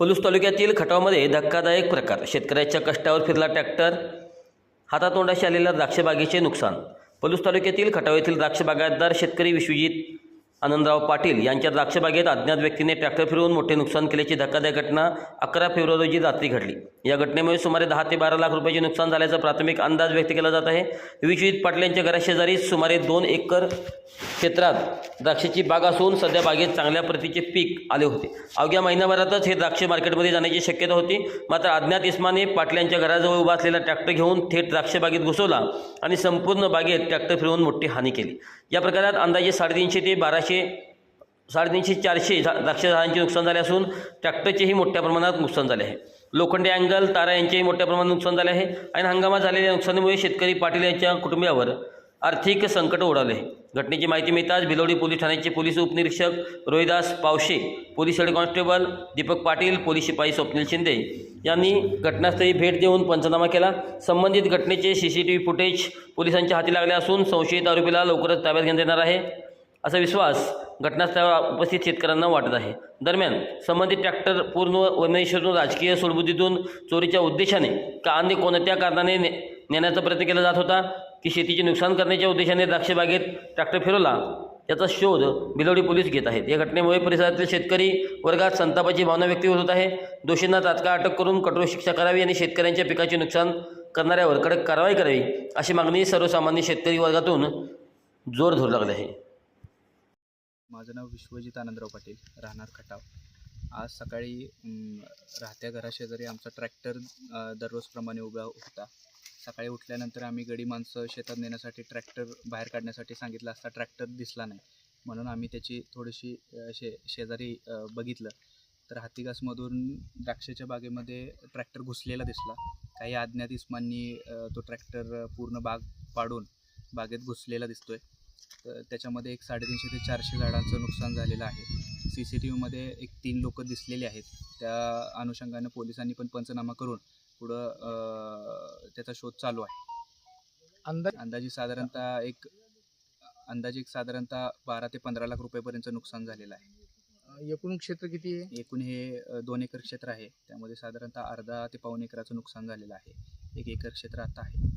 पलूस तालुक्यातील खटावमध्ये धक्कादायक प्रकार. शेतकऱ्याच्या कष्टावर फिरला ट्रॅक्टर. हातातोंडाशी आलेल्या द्राक्षबागेचे नुकसान. पलूस तालुक्यातील खटाव येथील द्राक्षबागायतदार शेतकरी विश्वजित आनंदराव पाटील यांच्या द्राक्षबागेत अज्ञात व्यक्तीने ट्रॅक्टर फिरवून मोठे नुकसान केल्याची धक्कादायक घटना अकरा फेब्रुवारी रोजी रात्री घडली. या घटनेमुळे सुमारे दहा ते बारा लाख रुपयाचे नुकसान झाल्याचा प्राथमिक अंदाज व्यक्त केला जात आहे. विश्वजित पाटील यांच्या घराशेजारी सुमारे दोन एकर क्षेत्रात द्राक्षाची बाग असून सध्या बागेत चांगल्या प्रतीचे पीक आले होते. अवघ्या महिनाभरातच हे द्राक्ष मार्केटमध्ये जाण्याची शक्यता होती. मात्र अज्ञात इस्माने पाटील यांच्या घराजवळ उभा असलेला ट्रॅक्टर घेऊन थेट द्राक्ष बागेत घुसवला आणि संपूर्ण बागेत ट्रॅक्टर फिरवून मोठी हानी केली. या प्रकारात अंदाजे साडेतीनशे ते बाराशे साडेतीनशे चारशे झा द्राक्ष झाडांचे नुकसान झाले असून ट्रॅक्टरचेही मोठ्या प्रमाणात नुकसान झाले आहे. लोखंडे अँगल तारा यांचेही मोठ्या प्रमाणात नुकसान झाले आहे आणि हंगामात झालेल्या नुकसानीमुळे शेतकरी पाटील यांच्या कुटुंबियावर आर्थिक संकट ओढावले घटनेची माहिती मिळताच भिलोडी पोलीस ठाण्याचे पोलीस उपनिरीक्षक Rohidas Pawshe police head constable Deepak Patil police शिपाई स्वप्नील शिंदे यांनी घटनास्थळी भेट देऊन पंचनामा केला. संबंधित घटनेचे C C T V footage पोलिसांच्या हाती लागले असून संशयित आरोपीला लवकरच ताब्यात घेण्यात येणार आहे. असा विश्वास घटनास्थळावर उपस्थित शेतकऱ्यांना वाटत आहे. दरम्यान संबंधित ट्रॅक्टर पूर्ण वनवेश्वरून राजकीय सुडबुद्धीतून चोरीच्या उद्देशाने का अन्य कोणत्या कारणाने ने नेण्याचा प्रयत्न केला जात होता? की शेतीचे नुकसान करण्याच्या उद्देशाने द्राक्षबागेत ट्रॅक्टर फिरवला? याचा शोध बिलोडी पोलीस घेत आहेत. या घटनेमुळे परिसरातील शेतकरी वर्गात संतापाची भावना व्यक्त होत आहे. दोषींना तात्काळ अटक करून कठोर शिक्षा करावी आणि शेतकऱ्यांच्या पिकाचे नुकसान करणाऱ्यावर कडक कारवाई करावी अशी मागणी सर्वसामान्य शेतकरी वर्गातून जोर धरू लागली आहे. माझं नाव विश्वजित आनंदराव पाटील राहणार खटाव. आज सकाळी राहत्या घराशेजारी आमचा ट्रॅक्टर दररोजप्रमाणे उभा होता. सकाळी उठल्यानंतर आम्ही गडी माणसं शेतात नेण्यासाठी ट्रॅक्टर बाहेर काढण्यासाठी सांगितलं असता ट्रॅक्टर दिसला नाही. म्हणून आम्ही त्याची थोडीशी शे शेजारी बघितलं. तर हातीगासमधून द्राक्षाच्या बागेमध्ये ट्रॅक्टर घुसलेला दिसला. काही अज्ञात इस्मांनी तो ट्रॅक्टर पूर्ण बाग पाडून बागेत घुसलेला दिसतोय. तर त्याच्यामध्ये एक साडेतीनशे ते चारशे झाडांचं नुकसान झालेलं आहे. सी सी टी व्हीमध्ये एक तीन लोक दिसलेले आहेत. त्या अनुषंगानं पोलिसांनी पण पंचनामा करून पुढं त्याचा शोध चालू आहे. अंदाज अंदाजे साधारणतः एक अंदाजे एक साधारणतः बारा ते पंधरा लाख रुपयेपर्यंतचं नुकसान झालेलं आहे. एकूण क्षेत्र किती आहे? एकूण हे दोन एकर क्षेत्र आहे. त्यामध्ये साधारणतः अर्धा ते पाऊण एकराचं नुकसान झालेलं आहे. एक एकर क्षेत्र आता आहे.